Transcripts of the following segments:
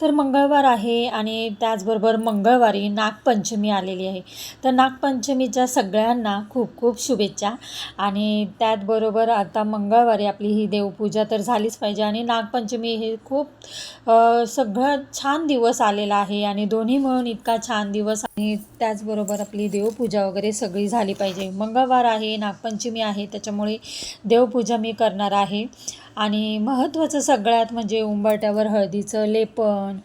तर मंगळवार आहे आणि त्याचबरोबर मंगळवारी नागपंचमी आलेली आहे. तर नागपंचमीच्या सगळ्यांना खूप खूप शुभेच्छा. आणि त्याचबरोबर आता मंगळवारी आपली ही देवपूजा तर झालीच पाहिजे आणि नागपंचमी हे खूप सगळं छान दिवस आलेला आहे आणि दोन्ही मिळून इतका छान दिवस आणि त्याचबरोबर आपली देवपूजा वगैरे सगळी झाली पाहिजे. मंगळवार आहे नागपंचमी आहे त्याच्यामुळे देवपूजा मी करणार आहे. आणि महत्त्वाचं सगळ्यात म्हणजे उंबरट्यावर हळदीचं लेपन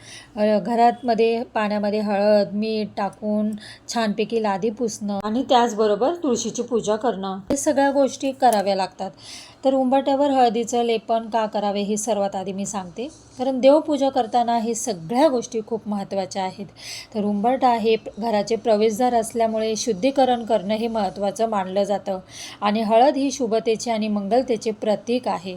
घरातमध्ये पाण्यामध्ये हळद मीठ टाकून छानपैकी लादी पुसणं आणि त्याचबरोबर तुळशीची पूजा करणं. हे सगळ्या गोष्टी कराव्या लागतात. तर उंबरट्यावर हळदीचं लेपन का करावे हे सर्वात आधी मी सांगते. कारण देवपूजा करताना हे सगळ्या गोष्टी खूप महत्त्वाच्या आहेत. तर उंबरटा हे घराचे प्रवेशद्वार असल्यामुळे शुद्धीकरण करणं हे महत्त्वाचं मानलं जातं. आणि हळद ही शुभतेचे आणि मंगलतेचे प्रतीक आहे.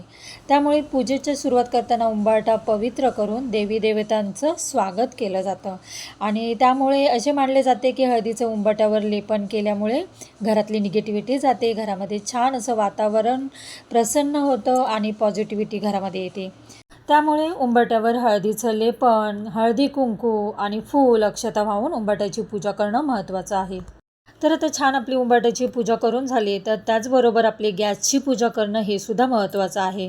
त्यामुळे पूजेची सुरुवात करताना उंबरठा पवित्र करून देवी देवतांचं स्वागत केलं जातं. आणि त्यामुळे असे मानले जाते की हळदीचं उंबरठ्यावर लेपन केल्यामुळे घरातली निगेटिव्हिटी जाते घरामध्ये छान असं वातावरण प्रसन्न होतं आणि पॉझिटिव्हिटी घरामध्ये येते. त्यामुळे उंबरट्यावर हळदीचं लेपन हळदी कुंकू आणि फूल अक्षता वाहून उंबरट्याची पूजा करणं महत्त्वाचं आहे. तर आता छान आपली उंबरट्याची पूजा करून झाली तर त्याचबरोबर आपली गॅसची पूजा करणं हे सुद्धा महत्त्वाचं आहे.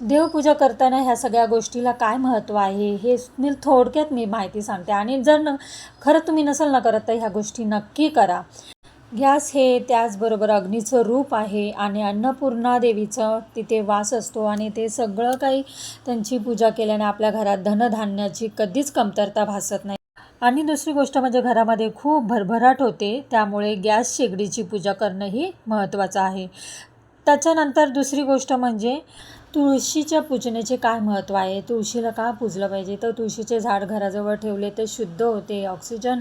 देवपूजा करताना ह्या सगळ्या गोष्टीला काय महत्त्व आहे हे मी थोडक्यात मी माहिती सांगते. आणि जर न खरं तुम्ही नसेल ना करत तर ह्या गोष्टी नक्की करा. गॅस हे त्याचबरोबर अग्नीचं रूप आहे आणि अन्नपूर्णा देवीचं तिथे वास असतो आणि ते सगळं काही त्यांची पूजा केल्याने आपल्या घरात धनधान्याची कधीच कमतरता भासत नाही. आणि दुसरी गोष्ट म्हणजे घरामध्ये खूप भरभराट होते त्यामुळे गॅस शेगडीची पूजा करणंही महत्त्वाचं आहे. त्याच्यानंतर दुसरी गोष्ट म्हणजे तुळशीच्या पूजनेचे काय महत्त्व आहे? तुळशीला का पूजलं पाहिजे? तर तुळशीचे झाड घराजवळ ठेवले तर शुद्ध होते ऑक्सिजन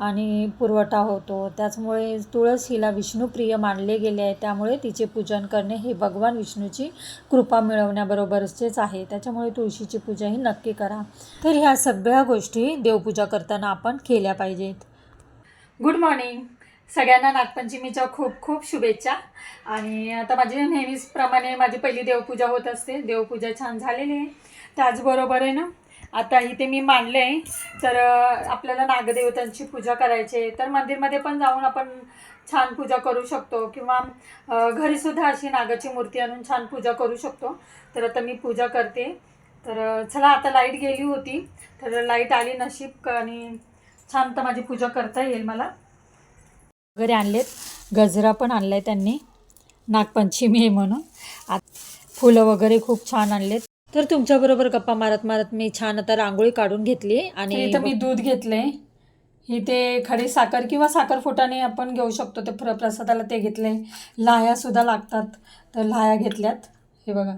आणि पुरवठा होतो. त्याचमुळे तुळस हिला विष्णुप्रिय मानले गेले आहे. त्यामुळे तिचे पूजन करणे हे भगवान विष्णूची कृपा मिळवण्याबरोबरचेच आहे. त्याच्यामुळे तुळशीची पूजा ही नक्की करा. तर ह्या सगळ्या गोष्टी देवपूजा करताना आपण केल्या पाहिजेत. गुड मॉर्निंग सगळ्यांना नागपंचमीच्या खूप खूप शुभेच्छा. आणि आता माझी नेहमीचप्रमाणे माझी पहिली देवपूजा होत असते. देवपूजा छान झालेली आहे. त्याचबरोबर आहे ना आता इथे मी मांडले आहे. तर आपल्याला नागदेवतांची पूजा करायची आहे. तर मंदिरमध्ये पण जाऊन आपण छान पूजा करू शकतो. किंवा घरीसुद्धा अशी नागाची मूर्ती आणून छान पूजा करू शकतो. तर आता मी पूजा करते. तर चला आता लाइट गेली होती. तर लाइट आली नशीब आणि छान तर माझी पूजा करता येईल मला. वगैरे आणलेत. गजरा पण आणलाय त्यांनी. नागपंचमी आहे म्हणून. आत फुलं वगैरे खूप छान आणलेत. तर तुमच्याबरोबर गप्पा मारत मारत मी छान आता रांगोळी काढून घेतली आणि इथं मी दूध घेतले ही ते खडी साखर किंवा साखर फुटाने आपण घेऊ शकतो. ते प्र प्रसादाला ते घेतले लाह्या सुद्धा लागतात. तर लाह्या घेतल्यात. हे बघा.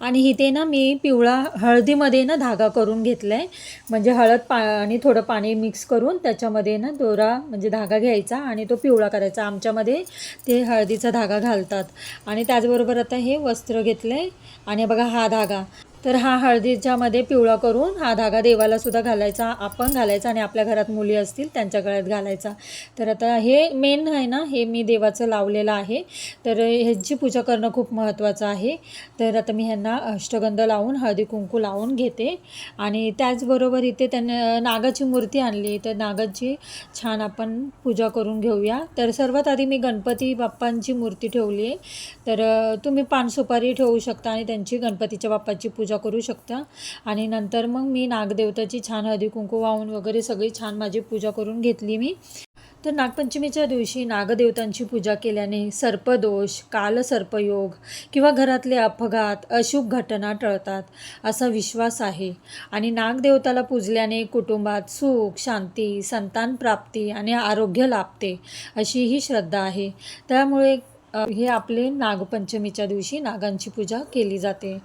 आणि इथे ना मी पिवळा हळदीमध्ये ना धागा करून घेतला आहे म्हणजे हळद पा आणि थोडं पाणी मिक्स करून त्याच्यामध्ये ना दोरा म्हणजे धागा घ्यायचा आणि तो पिवळा करायचा. आमच्यामध्ये ते हळदीचा धागा घालतात. आणि त्याचबरोबर आता हे वस्त्र घेतलं आहे आणि बघा हा धागा. तर हा हळदीच्यामध्ये पिवळा करून हा धागा देवाला सुद्धा घालायचा आपण घालायचा आणि आपल्या घरात मुली असतील त्यांच्या गळ्यात घालायचा. तर आता हे मेन आहे ना हे मी देवाचं लावलेलं आहे. तर ह्याची पूजा करणं खूप महत्त्वाचं आहे. तर आता मी ह्यांना अष्टगंध लावून हळदी कुंकू लावून घेते. आणि त्याचबरोबर इथे त्यांना नागाची मूर्ती आणली. तर नागाची छान आपण पूजा करून घेऊया. तर सर्वात आधी मी गणपती बाप्पांची मूर्ती ठेवली आहे. तर तुम्ही पान सुपारी ठेवू शकता आणि त्यांची गणपतीच्या बाप्पाची पूजा करू शकता. आणि नंतर मग मी नागदेवताची छान हळदी कुंकू वाहून वगैरे सगळी छान माझी पूजा करून घेतली मी. तर नागपंचमीच्या दिवशी नागदेवतांची पूजा केल्याने सर्पदोष कालसर्पयोग किंवा घरातले अपघात अशुभ घटना टळतात असा विश्वास आहे. आणि नागदेवताला पूजल्याने कुटुंबात सुख शांती संतान प्राप्ती आणि आरोग्य लाभते अशी ही श्रद्धा आहे. त्यामुळे हे आपले नागपंचमीच्या दिवशी नागांची पूजा केली जाते.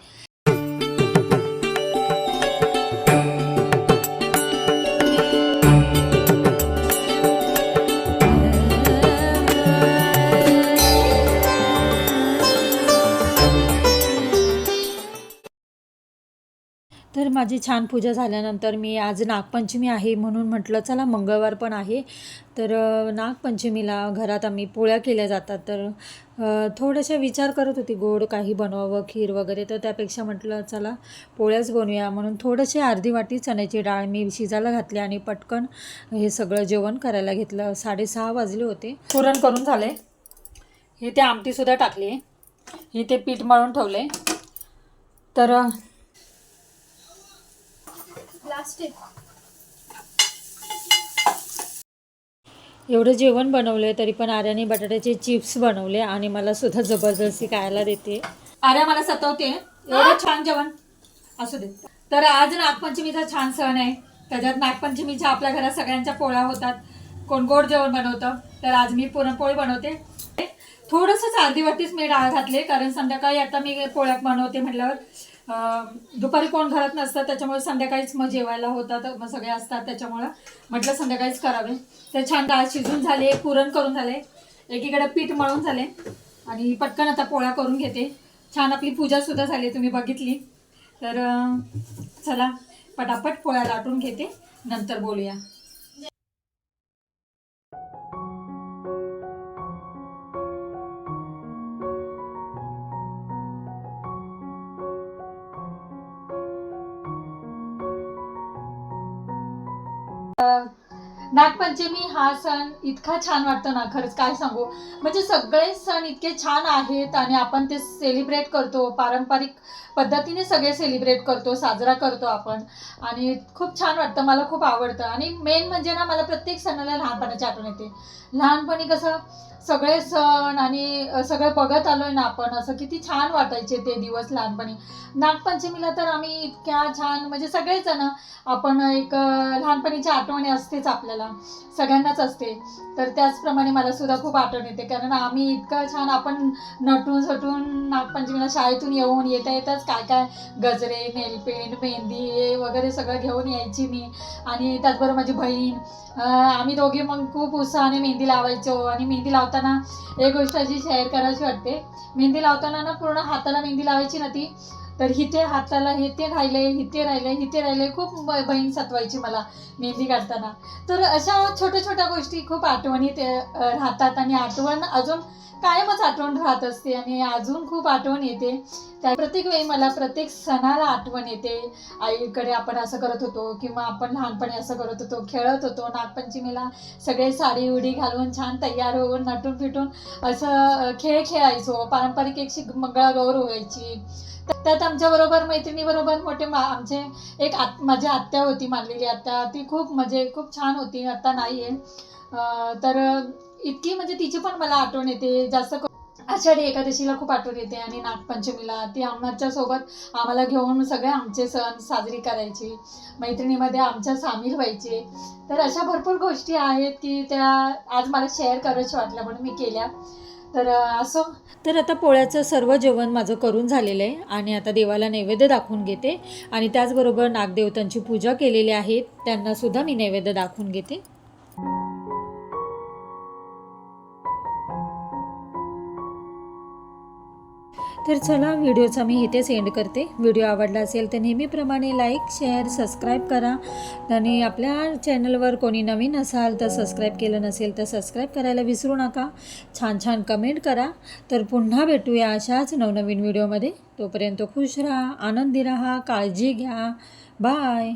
माझी छान पूजा झाल्यानंतर मी आज नागपंचमी आहे म्हणून म्हटलं चला मंगळवार पण आहे. तर नागपंचमीला घरात आम्ही पोळ्या केल्या जातात. तर थोड्याशा विचार करत होती गोड काही बनवावं खीर वगैरे. तर त्यापेक्षा म्हटलं चला पोळ्याच बनवूया म्हणून थोडंशी अर्धी वाटी चण्याची डाळ मी शिजायला घातली आणि पटकन हे सगळं जेवण करायला घेतलं. साडेसहा वाजले होते. पुरण करून झाले हे ते आमटीसुद्धा टाकली. आहे हे ते पीठ मळून ठेवले तर एवढं जेवण बनवलं तरी पण आर्याने बटाट्याचे चिप्स बनवले आणि मला सुद्धा जबरदस्ती खायला देते. आर्या मला सतवते. एवढं छान जेवण. असू दे. तर आज नागपंचमीचा छान सण आहे. त्याच्यात नागपंचमीच्या आपल्या घरात सगळ्यांच्या पोळ्या होतात. कोण गोड जेवण बनवतं. तर आज मी पुरणपोळी बनवते. थोडंसंच अर्धी वाटीच मी डाळ घातले कारण संध्याकाळी आता मी पोळ्या बनवते म्हटल्यावर. दुपारी कोण घरात नसतं त्याच्यामुळे संध्याकाळीच मग जेवायला होतात मग सगळे असतात त्याच्यामुळं म्हटलं संध्याकाळीच करावे. तर छान डाळ शिजून झाले पुरण करून झाले एकीकडे पीठ मळून झाले आणि पटकन आता पोळ्या करून घेते. छान आपली पूजासुद्धा झाली तुम्ही बघितली. तर चला पटापट पोळ्या लाटून घेते नंतर बोलूया. म्हणजे नागपंचमी हा सण इतका छान वाटतो ना खरंच काय सांगू? म्हणजे सगळे सण इतके छान आहेत आणि आपण ते सेलिब्रेट करतो पारंपरिक पद्धतीने सगळे सेलिब्रेट करतो साजरा करतो आपण. आणि खूप छान वाटतं मला खूप आवडतं. आणि मेन म्हणजे ना मला प्रत्येक सणाला लहानपणाची आठवण येते. लहानपणी कसं सगळे सण आणि सगळं बघत आलोय ना आपण असं किती छान वाटायचे ते दिवस लहानपणी. नागपंचमीला तर आम्ही इतक्या छान म्हणजे सगळेच जण आपण एक लहानपणीची आठवणी असतेच आपल्याला सगळ्यांनाच असते. तर त्याचप्रमाणे मला सुद्धा खूप आठवण येते कारण आम्ही इतकं छान आपण नटून सटून नागपंचमीला शाळेतून येऊन येता येताच काय काय गजरे नेलपेंट मेहंदी हे वगैरे सगळं घेऊन यायची मी. आणि त्याचबरोबर माझी बहीण आम्ही दोघे मग खूप उत्साहाने मेहंदी लावायचो आणि मेहंदी लावताना एक गोष्ट अशी शेअर करायची वाटते. मेहंदी लावताना ना पूर्ण हाताला मेहंदी लावायची ना ती. तर हिते हाताला हे ते राहिले हिथे राहिले हिते राहिले खूप बहीण सतवायची मला मेहंदी काढताना. तर अशा छोट्या छोट्या गोष्टी खूप आठवणीत राहतात आणि आठवण अजून कायमच आठवण राहत असते आणि अजून खूप आठवण येते. त्या प्रत्येक वेळी मला प्रत्येक सणाला आठवण येते. आईकडे आपण असं करत होतो किंवा आपण लहानपणी असं करत होतो खेळत होतो नागपंचमीला सगळे साडी उडी घालून छान तयार होऊन नटून फिटून असं खेळ खेळायचो. पारंपरिक एक मंगळागौर व्हायची. तर त्यात आमच्याबरोबर मैत्रिणीबरोबर मोठे मा आमचे एक आत माझी आत्या होती मानलेली आत्या. ती खूप म्हणजे खूप छान होती. आता नाही आहे. तर इतकी म्हणजे तिची पण मला आठवण येते. जास्त करून आषाढी एकादशीला खूप आठवण येते आणि नागपंचमीला. ती आम्हाच्या सोबत आम्हाला घेऊन सगळे आमचे सण साजरी करायची. मैत्रिणीमध्ये आमच्या सामील व्हायचे. तर अशा भरपूर गोष्टी आहेत की त्या आज मला शेअर करायच्या वाटल्या म्हणून मी केल्या. तर असं. तर आता पोळ्याचं सर्व जेवण माझं करून झालेलं आहे आणि आता देवाला नैवेद्य दाखवून घेते. आणि त्याचबरोबर नागदेवतांची पूजा केलेली आहे. त्यांनासुद्धा मी नैवेद्य दाखवून घेते. तर चला व्हिडिओचा मी इथेच एंड करते. व्हिडिओ आवडला असेल तर नेहमीप्रमाणे लाईक शेअर सबस्क्राईब करा. आणि आपल्या चॅनलवर कोणी नवीन असाल तर सबस्क्राईब केलं नसेल तर सबस्क्राईब करायला विसरू नका. छान छान कमेंट करा. तर पुन्हा भेटूया अशाच नवनवीन व्हिडिओमध्ये. तोपर्यंत खुश राहा आनंदी राहा काळजी घ्या. बाय